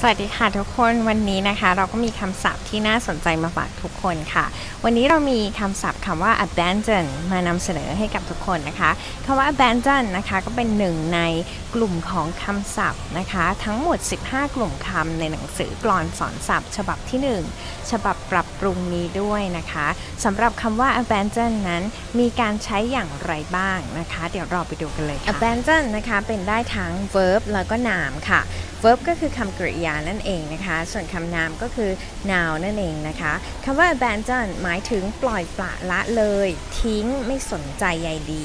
สวัสดีค่ะทุกคนวันนี้นะคะเราก็มีคำศัพท์ที่น่าสนใจมาฝากทุกคนค่ะ วันนี้เรามีคำศัพท์คำว่า abandon มานำเสนอให้กับทุกคนนะคะคำว่า abandon นะคะก็เป็นหนึ่งในกลุ่มของคำศัพท์นะคะ ทั้งหมด 15 กลุ่มคำในหนังสือกลอนสอนศัพท์ ฉบับที่ 1 ฉบับปรับปรุงนี้ด้วยนะคะสำหรับคำว่า abandon นั้นมีการใช้อย่างไรบ้างนะคะ เดี๋ยวเราไปดูกันเลยค่ะ abandon นะคะเป็นได้ทั้ง verb แล้วก็ noun ค่ะ verb ก็คือคำกริยานั่นเองนะคะ ส่วนคำนามก็คือ noun นั่นเองนะคะคำว่า abandon หมายถึงปล่อยปละละเลย ทิ้งไม่สนใจใยดี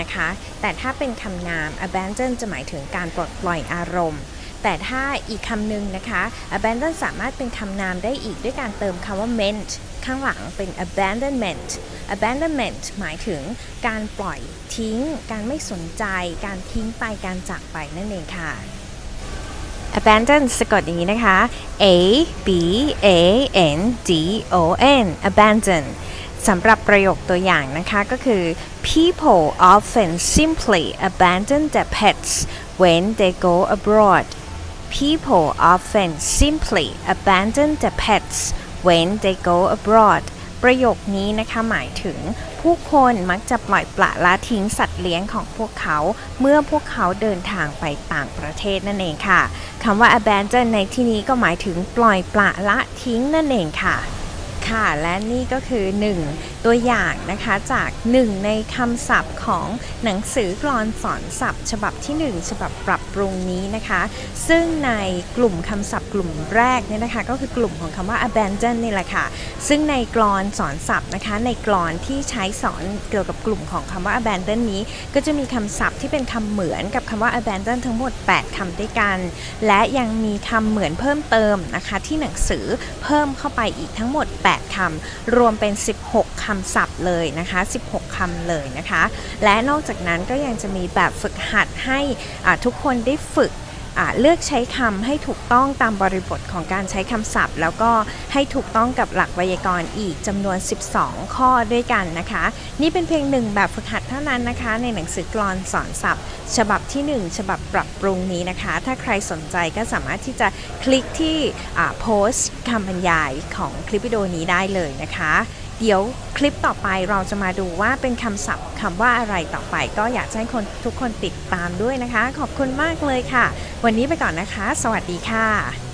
นะคะ แต่ถ้าเป็นคำนาม abandon จะหมายถึงการปลดปล่อยอารมณ์ แต่ถ้าอีกคำหนึ่งนะคะ abandon สามารถเป็นคำนามได้อีกด้วยการเติมคำว่า ment ข้างหลังเป็น abandonment abandonment หมายถึงการปล่อยทิ้ง การไม่สนใจ การทิ้งไป การจากไปนั่นเองค่ะ abandon สะกดอย่างนี้นะคะ a b a n d o n abandon สำหรับประโยคตัวอย่างนะคะก็คือ people often simply abandon their pets when they go abroad people often simply abandon their pets when they go abroad ประโยคนี้นะคะหมายถึงผู้คนมักจะปล่อยปละละทิ้งสัตว์เลี้ยงของพวกเขา เมื่อพวกเขาเดินทางไปต่างประเทศนั่นเองค่ะคำว่า abandon ในที่นี้ก็หมายถึงปล่อยปละละทิ้งนั่นเองค่ะ ค่ะและนี่ก็คือ 1 ตัวอย่างนะคะจาก1ในคำศัพท์ของหนังสือกลอนสอนศัพท์ ฉบับที่ 1 ฉบับปรับปรุงนี้นะคะ ซึ่งในกลุ่มคำศัพท์กลุ่มแรกเนี่ยนะคะ ก็คือกลุ่มของคำว่า abandon นี่แหละค่ะ ซึ่งในกลอนสอนศัพท์นะคะ ในกลอนที่ใช้สอนเกี่ยวกับกลุ่มของคำว่า abandon นี้ ก็จะมีคำศัพท์ที่เป็นคำเหมือนกับคำว่า abandon ทั้งหมด 8คำด้วยกัน และยังมีคำเหมือนเพิ่มเติมนะคะ ที่หนังสือเพิ่มเข้าไปอีกทั้งหมด 8คำรวมเป็น 16คำศัพท์เลยนะคะ 16 คำเลยนะคะ และนอกจากนั้นก็ยังจะมีแบบฝึกหัดให้ทุกคนได้ฝึกเลือกใช้คำให้ถูกต้องตามบริบทของการใช้คำศัพท์ แล้วก็ให้ถูกต้องกับหลักไวยากรณ์อีกจำนวน 12 ข้อด้วยกันนะคะ นี่เป็นเพียงหนึ่งแบบฝึกหัดเท่านั้นนะคะ ในหนังสือกลอนสอนศัพท์ ฉบับที่ 1 ฉบับปรับปรุงนี้นะคะ ถ้าใครสนใจก็สามารถที่จะคลิกที่โพสต์คำบรรยายของคลิปวิดีโอนี้ได้เลยนะคะ เดี๋ยวคลิปต่อไปเราจะมาดูว่าเป็นคำศัพท์คำว่าอะไรต่อไป ก็อยากให้คนทุกคนติดตามด้วยนะคะ ขอบคุณมากเลยค่ะ วันนี้ไปก่อนนะคะ สวัสดีค่ะ